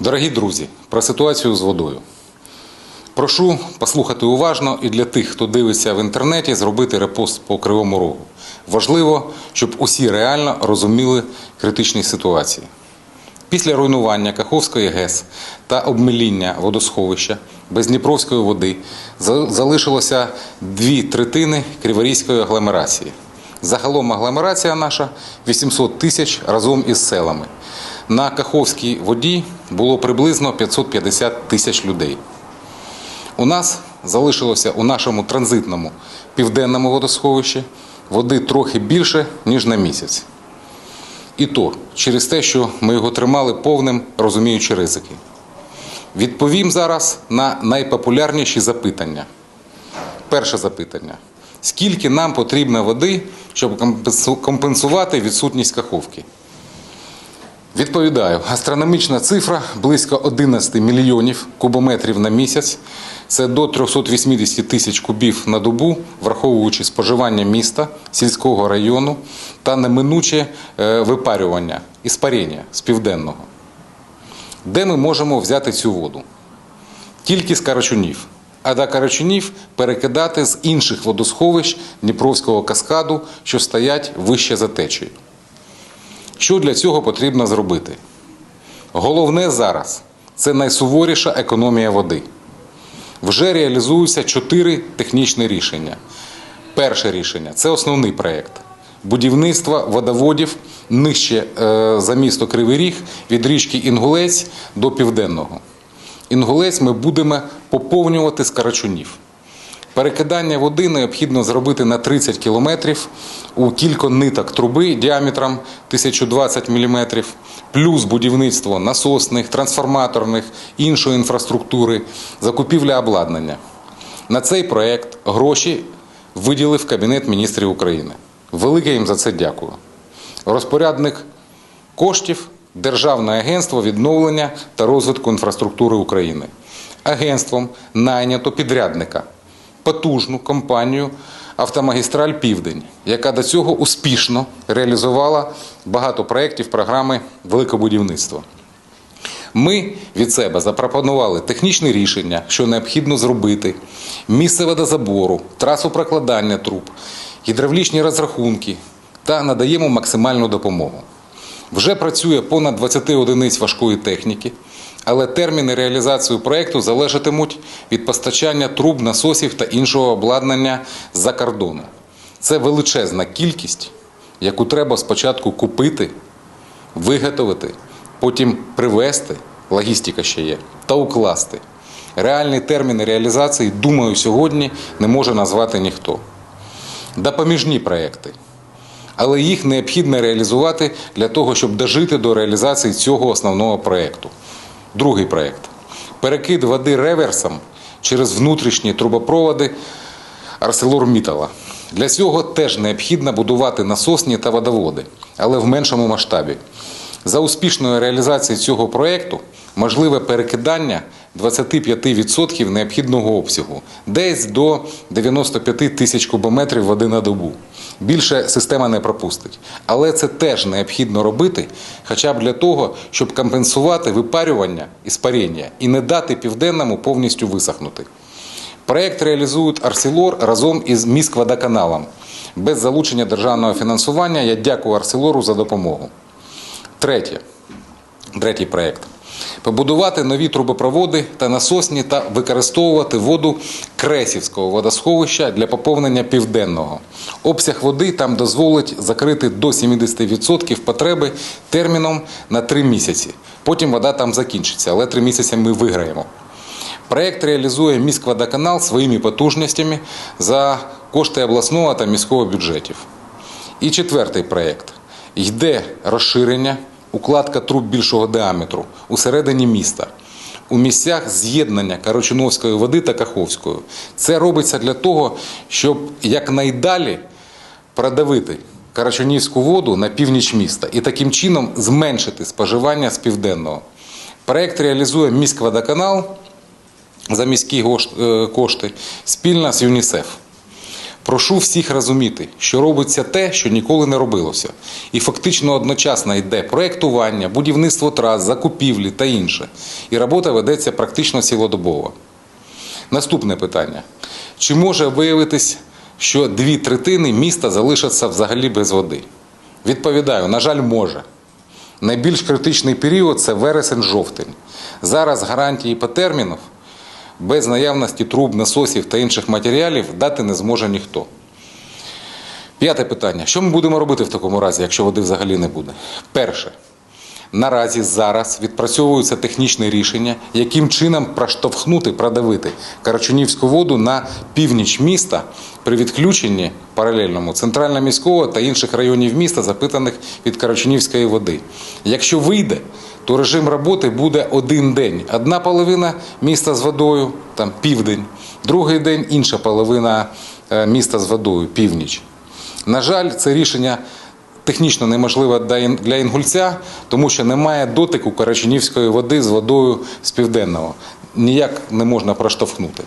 Дорогі друзі, про ситуацію з водою. Прошу послухати уважно і для тих, хто дивиться в інтернеті, зробити репост по кривому рогу. Важливо, щоб усі реально розуміли критичні ситуації. Після руйнування Каховської ГЕС та обмеління водосховища без Дніпровської води залишилося дві третини Криворізької агломерації. Загалом агломерація наша 800 тисяч разом із селами. На Каховській воді було приблизно 550 тисяч людей. У нас залишилося у нашому транзитному південному водосховищі води трохи більше, ніж на місяць. І то через те, що ми його тримали повним, розуміючи ризики. Відповім зараз на найпопулярніші запитання. Перше запитання: скільки нам потрібно води, щоб компенсувати відсутність каховки? Відповідаю, астрономічна цифра близько 11 мільйонів кубометрів на місяць. Це до 380 тисяч кубів на добу, враховуючи споживання міста, сільського району та неминуче е, випарювання і спаріння з південного. Де ми можемо взяти цю воду? Тільки з Карачунів. А до Карачунів перекидати з інших водосховищ Дніпровського каскаду, що стоять вище за течією. Що для цього потрібно зробити? Головне зараз це найсуворіша економія води. Вже реалізуються чотири технічні рішення. Перше рішення це основний проєкт будівництва водоводів нижче е, за місто Кривий Ріг від річки Інгулець до Південного. Інгулець ми будемо поповнювати з Карачунів. Перекидання води необхідно зробити на 30 кілометрів у кілька ниток труби діаметром 1020 мм, плюс будівництво насосних, трансформаторних, іншої інфраструктури, закупівля обладнання. На цей проект гроші виділив Кабінет міністрів України. Велике їм за це дякую. Розпорядник коштів Державне агентство відновлення та розвитку інфраструктури України. Агентством найнято підрядника потужну компанію Автомагістраль Південь, яка до цього успішно реалізувала багато проєктів програми Великобудівництво. Ми від себе запропонували технічне рішення, що необхідно зробити, місце водозабору, трасу прокладання труб, гідравлічні розрахунки та надаємо максимальну допомогу. Вже працює понад 20 одиниць важкої техніки, але терміни реалізації проєкту залежатимуть від постачання труб, насосів та іншого обладнання з-за кордону. Це величезна кількість, яку треба спочатку купити, виготовити, потім привезти, логістика ще є, та укласти. Реальні терміни реалізації, думаю, сьогодні не може назвати ніхто. Допоміжні проекти. Але їх необхідно реалізувати для того, щоб дожити до реалізації цього основного проєкту. Другий проєкт перекид води реверсом через внутрішні трубопроводи ArcelorMittal. Для цього теж необхідно будувати насосні та водоводи, але в меншому масштабі. За успішною реалізацією цього проєкту можливе перекидання 25% необхідного обсягу, десь до 95 тисяч кубометрів води на добу. Більше система не пропустить. Але це теж необхідно робити, хоча б для того, щоб компенсувати випарювання і спаріння і не дати південному повністю висохнути. Проєкт реалізують Арселор разом із міськводоканалом. Без залучення державного фінансування я дякую Арселору за допомогу. Третє. Третій проєкт. Побудувати нові трубопроводи та насосні та використовувати воду Кресівського водосховища для поповнення південного. Обсяг води там дозволить закрити до 70% потреби терміном на 3 місяці. Потім вода там закінчиться, але 3 місяці ми виграємо. Проєкт реалізує міськводоканал своїми потужностями за кошти обласного та міського бюджетів. І четвертий проєкт. Йде розширення, укладка труб більшого діаметру у середині міста. У місцях з'єднання Карочиновської води та Каховської. Це робиться для того, щоб якнайдалі продавити Карачунівську воду на північ міста і таким чином зменшити споживання з південного. Проєкт реалізує міськводоканал за міські е, кошти спільно з ЮНІСЕФ. Прошу всіх розуміти, що робиться те, що ніколи не робилося. І фактично одночасно йде проєктування, будівництво трас, закупівлі та інше. І робота ведеться практично цілодобово. Наступне питання. Чи може виявитись, що дві третини міста залишаться взагалі без води? Відповідаю, на жаль, може. Найбільш критичний період це вересень-жовтень. Зараз гарантії по термінах без наявності труб, насосів та інших матеріалів дати не зможе ніхто. П'яте питання. Що ми будемо робити в такому разі, якщо води взагалі не буде? Перше. Наразі зараз відпрацьовуються технічні рішення, яким чином проштовхнути, продавити Карачунівську воду на північ міста при відключенні паралельному центрально-міського та інших районів міста, запитаних від Карачунівської води. Якщо вийде, то режим роботи буде один день. Одна половина міста з водою, там південь, другий день інша половина е, міста з водою, північ. На жаль, це рішення технічно неможливе для інгульця, тому що немає дотику Карачунівської води з водою з південного. Ніяк не можна проштовхнути.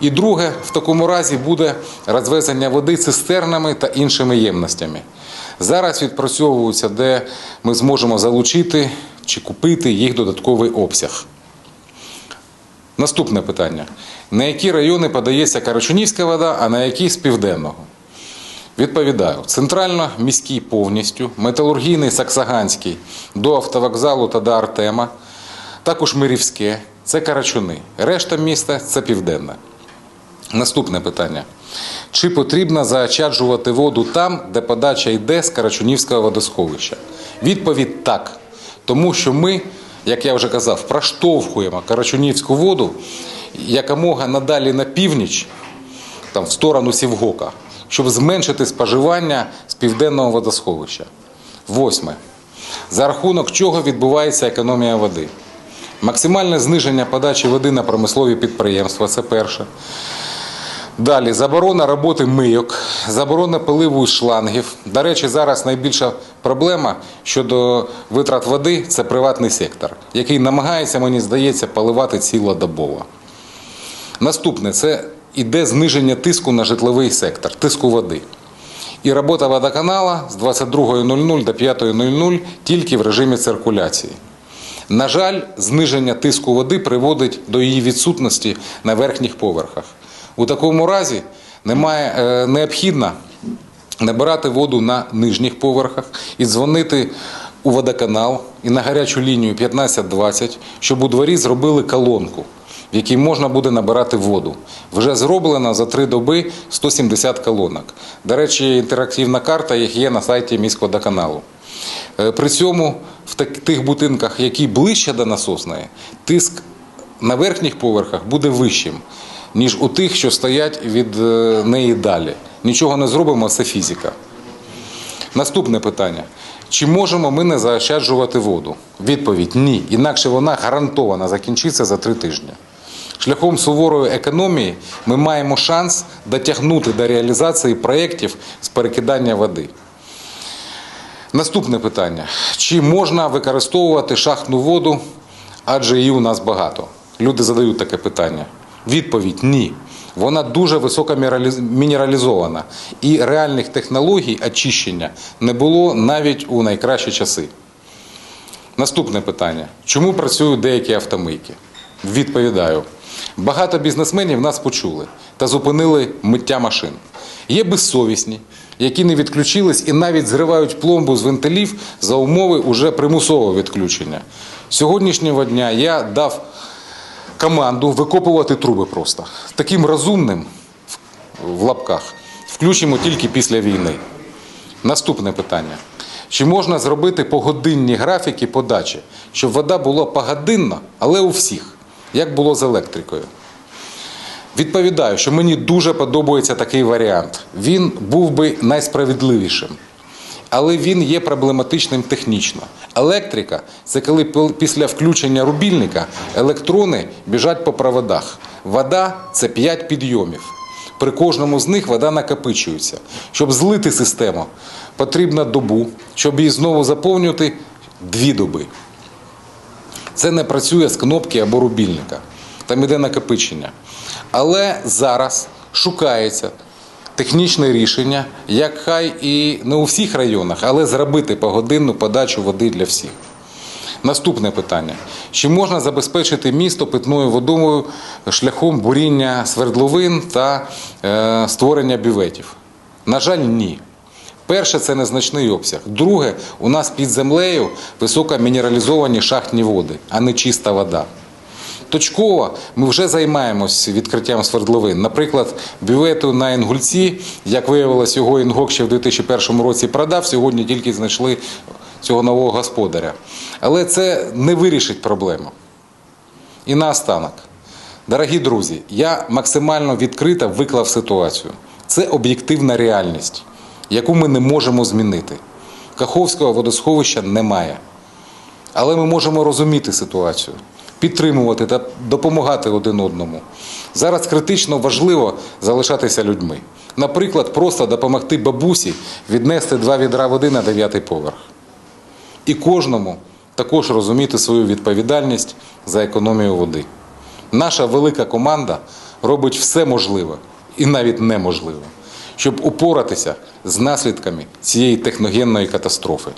І друге, в такому разі буде розвезення води цистернами та іншими ємностями. Зараз відпрацьовується, де ми зможемо залучити чи купити їх додатковий обсяг. Наступне питання: на які райони подається Карачунівська вода, а на які з південного? Відповідаю, центрально міський повністю, металургійний Саксаганський до автовокзалу та до Артема, також Мирівське, це Карачуни. Решта міста це південне. Наступне питання. Чи потрібно заочаджувати воду там, де подача йде з Карачунівського водосховища? Відповідь так. Тому що ми, як я вже казав, проштовхуємо Карачунівську воду якомога надалі на північ, там, в сторону Сівгока, щоб зменшити споживання з південного водосховища. Восьме. За рахунок чого відбувається економія води? Максимальне зниження подачі води на промислові підприємства це перше. Далі заборона роботи мийок, заборона поливу шлангів. До речі, зараз найбільша проблема щодо витрат води це приватний сектор, який намагається, мені здається, поливати цілодобово. Наступне це іде зниження тиску на житловий сектор, тиску води. І робота водоканала з 22.00 до 5.00 тільки в режимі циркуляції. На жаль, зниження тиску води приводить до її відсутності на верхніх поверхах. У такому разі немає е, необхідно набирати воду на нижніх поверхах і дзвонити у водоканал і на гарячу лінію 1520, щоб у дворі зробили колонку, в якій можна буде набирати воду. Вже зроблено за три доби 170 колонок. До речі, інтерактивна карта їх є на сайті міськводоканалу. Е, При цьому в тих будинках, які ближче до насосної, тиск на верхніх поверхах буде вищим, ніж у тих, що стоять від е, неї далі. Нічого не зробимо, це фізика. Наступне питання. Чи можемо ми не заощаджувати воду? Відповідь ні. Інакше вона гарантовано закінчиться за три тижні. Шляхом суворої економії ми маємо шанс дотягнути до реалізації проєктів з перекидання води. Наступне питання: чи можна використовувати шахтну воду, адже її у нас багато? Люди задають таке питання. Відповідь ні. Вона дуже високо мінералізована, і реальних технологій очищення не було навіть у найкращі часи. Наступне питання: чому працюють деякі автомийки? Відповідаю. Багато бізнесменів нас почули та зупинили миття машин. Є безсовісні, які не відключились і навіть зривають пломбу з вентилів за умови уже примусового відключення. Сьогоднішнього дня я дав команду викопувати труби просто. Таким розумним в лапках включимо тільки після війни. Наступне питання. Чи можна зробити погодинні графіки подачі, щоб вода була погодинна, але у всіх, як було з електрикою? Відповідаю, що мені дуже подобається такий варіант. Він був би найсправедливішим. Але він є проблематичним технічно. Електрика це коли після включення рубільника електрони біжать по проводах. Вода це 5 підйомів. При кожному з них вода накопичується. Щоб злити систему, потрібна добу, щоб її знову заповнювати дві доби. Це не працює з кнопки або рубільника. Там іде накопичення. Але зараз шукається технічне рішення, як хай і не у всіх районах, але зробити погодинну подачу води для всіх. Наступне питання: чи можна забезпечити місто питною водою шляхом буріння свердловин та е, створення бюветів? На жаль, ні. Перше, це незначний обсяг. Друге, у нас під землею високомінералізовані шахтні води, а не чиста вода. Точково ми вже займаємось відкриттям свердловин. Наприклад, бювету на Інгульці, як виявилось, його Інгок ще в 2001 році продав, сьогодні тільки знайшли цього нового господаря. Але це не вирішить проблему. І наостанок, дорогі друзі, я максимально відкрито виклав ситуацію. Це об'єктивна реальність, яку ми не можемо змінити. Каховського водосховища немає. Але ми можемо розуміти ситуацію, підтримувати та допомагати один одному. Зараз критично важливо залишатися людьми. Наприклад, просто допомогти бабусі віднести два відра води на дев'ятий поверх. І кожному також розуміти свою відповідальність за економію води. Наша велика команда робить все можливе і навіть неможливе, щоб упоратися з наслідками цієї техногенної катастрофи.